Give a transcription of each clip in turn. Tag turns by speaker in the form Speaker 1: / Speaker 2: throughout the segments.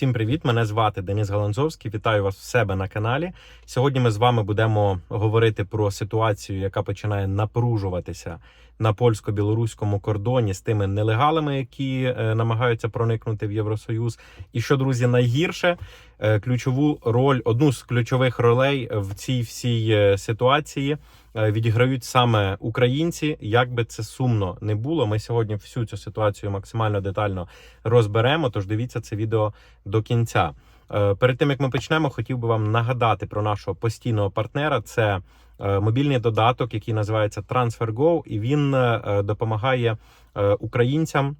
Speaker 1: Всім привіт! Мене звати Денис Галанзовський. Вітаю вас в себе на каналі. Сьогодні ми з вами будемо говорити про ситуацію, яка починає напружуватися на польсько-білоруському кордоні з тими нелегалами, які е, намагаються проникнути в Євросоюз. І що друзі, найгірше ключову роль, одну з ключових ролей в цій всій е, ситуації е, відіграють саме українці. Як би це сумно не було, ми сьогодні всю цю ситуацію максимально детально розберемо. Тож дивіться це відео до кінця. Е, Перед тим як ми почнемо, хотів би вам нагадати про нашого постійного партнера. Це е, мобільний додаток, який називається TransferGo, і він е, допомагає е, українцям.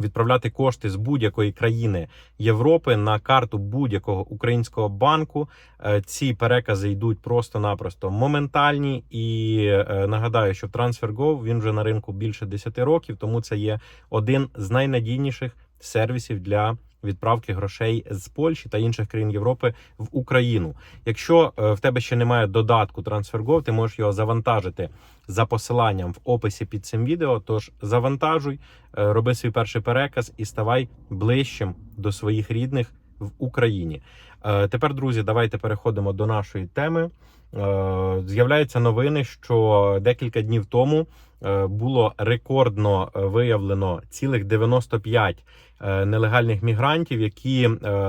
Speaker 1: Відправляти кошти з будь-якої країни Європи на карту будь-якого українського банку. Е, Ці перекази йдуть просто-напросто моментальні. І е, нагадаю, що TransferGo він вже на ринку більше 10 років, тому це є один з найнадійніших сервісів для відправки грошей з Польщі та інших країн Європи в Україну. Якщо е, в тебе ще немає додатку TransferGo, ти можеш його завантажити за посиланням в описі під цим відео. Тож завантажуй, е, роби свій перший переказ і ставай ближчим до своїх рідних в Україні. Е, Тепер, друзі, давайте переходимо до нашої теми. Е, З'являються новини, що декілька днів тому е, було рекордно е, виявлено цілих 95 е, нелегальних мігрантів, які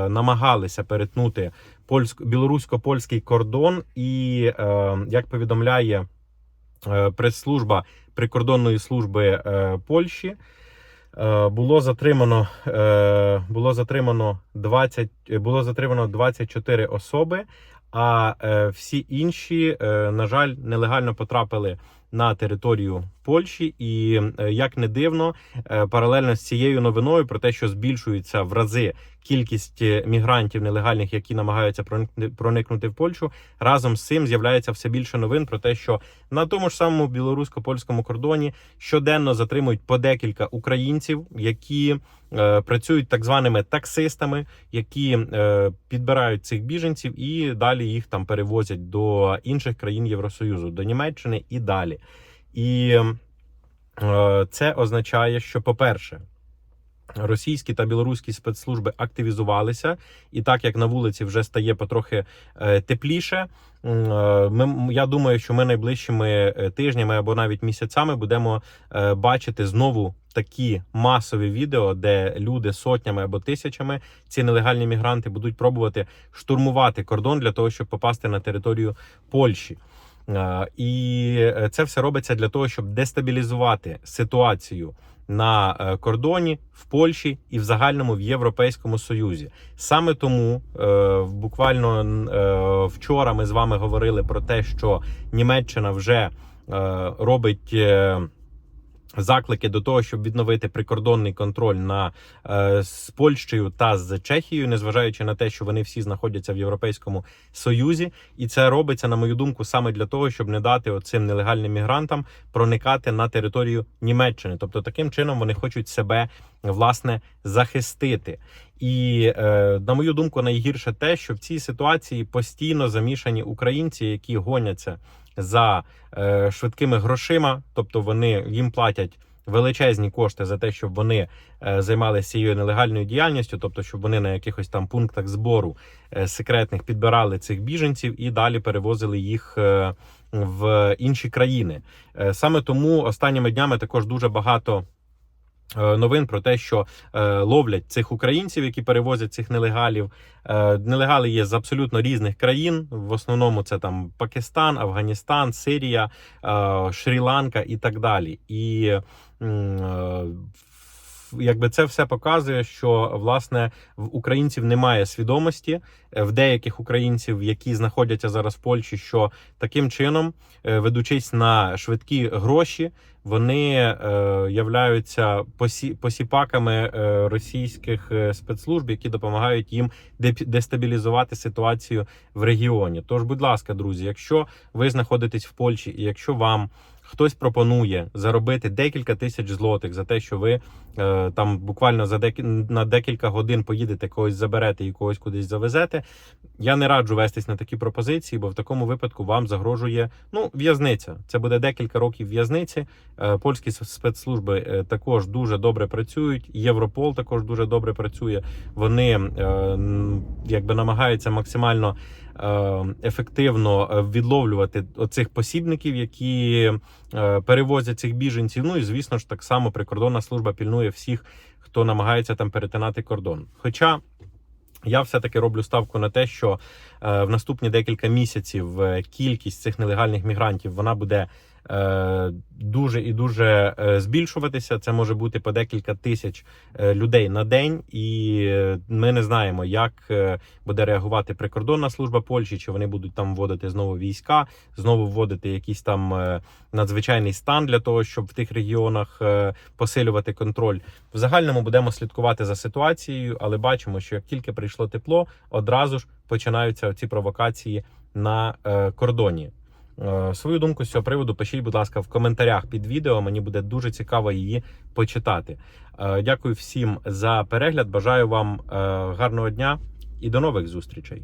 Speaker 1: намагалися перетнути білорусько-польський кордон, і як повідомляє прес-служба прикордонної служби Польщі. Було затримано було затримано 20, е, було затримано 24 особи, а е, всі інші, е, на жаль, нелегально потрапили на територію Польщі. І е, як не дивно, е, паралельно з цією новиною про те, що збільшується в рази кількість е, мігрантів нелегальних, які намагаються проникнути, в Польщу, разом з цим з'являється все більше новин про те, що на тому ж самому білорусько-польському кордоні щоденно затримують по декілька українців, які працюють так званими таксистами, які підбирають цих біженців і далі їх там перевозять до інших країн Євросоюзу, до Німеччини і далі. І е, це означає, що, по-перше, Російські та білоруські спецслужби активізувалися, і так як на вулиці вже стає потрохи е, тепліше, е, ми, я думаю, що ми найближчими тижнями або навіть місяцями будемо бачити знову такі масові відео, де люди сотнями або тисячами, ці нелегальні мігранти, будуть пробувати штурмувати кордон для того, щоб попасти на територію Польщі. Е, І е, це все робиться для того, щоб дестабілізувати ситуацію на е, кордоні в Польщі і в загальному в Європейському Союзі. Саме тому буквально вчора ми з вами говорили про те, що Німеччина вже робить. Заклики до того, щоб відновити прикордонний контроль на е, з Польщею та з Чехією, незважаючи на те, що вони всі знаходяться в Європейському Союзі, і це робиться, на мою думку, саме для того, щоб не дати оцим нелегальним мігрантам проникати на територію Німеччини. Тобто, таким чином вони хочуть себе власне захистити. І е, на мою думку, найгірше те, що в цій ситуації постійно замішані українці, які гоняться за е, швидкими грошима, тобто вони їм платять. Величезні кошти за те, щоб вони е, займалися цією нелегальною діяльністю, тобто щоб вони на якихось там пунктах збору е, секретних підбирали цих біженців і далі перевозили їх е, в інші країни. Е, саме тому останніми днями також дуже багато. Е, Новин про те, що е, ловлять цих українців, які перевозять цих нелегалів. Е, нелегали є з абсолютно різних країн. В основному це там Пакистан, Афганістан, Сирія, е, Шрі-Ланка і так далі. І е, якби це все показує, що власне в українців немає свідомості е, в деяких українців, які знаходяться зараз в Польщі, що таким чином, е, ведучись на швидкі гроші, вони е, являються посі, посіпаками е, російських спецслужб, які допомагають їм дестабілізувати ситуацію в регіоні. Тож, будь ласка, друзі, якщо ви знаходитесь в Польщі, і якщо вам хтось пропонує заробити декілька тисяч злотих за те, що ви е, там буквально за декі, на декілька годин поїдете когось заберете і когось кудись завезете. Я не раджу вестись на такі пропозиції, бо в такому випадку вам загрожує ну в'язниця. Це буде декілька років в'язниці. Е, Польські спецслужби е, також дуже добре працюють. Європол також дуже добре працює. Вони е, якби намагаються максимально ефективно е, відловлювати оцих посібників, які е, перевозять цих біженців. Ну і звісно ж, так само прикордонна служба пільнує всіх, хто намагається там перетинати кордон. Хоча я все-таки роблю ставку на те, що е, в наступні декілька місяців е, кількість цих нелегальних мігрантів вона буде е, дуже і дуже е, збільшуватися. Це може бути по декілька тисяч е, людей на день, і е, ми не знаємо, як е, буде реагувати прикордонна служба Польщі, чи вони будуть там вводити знову війська, знову вводити якийсь там е, надзвичайний стан для того, щоб в тих регіонах е, посилювати контроль. В загальному будемо слідкувати за ситуацією, але бачимо, що як тільки прийшло тепло, одразу ж починаються ці провокації на е, кордоні. Е, Свою думку з цього приводу пишіть, будь ласка, в коментарях під відео. Мені буде дуже цікаво її почитати. Е, Дякую всім за перегляд. Бажаю вам е, гарного дня і до нових зустрічей.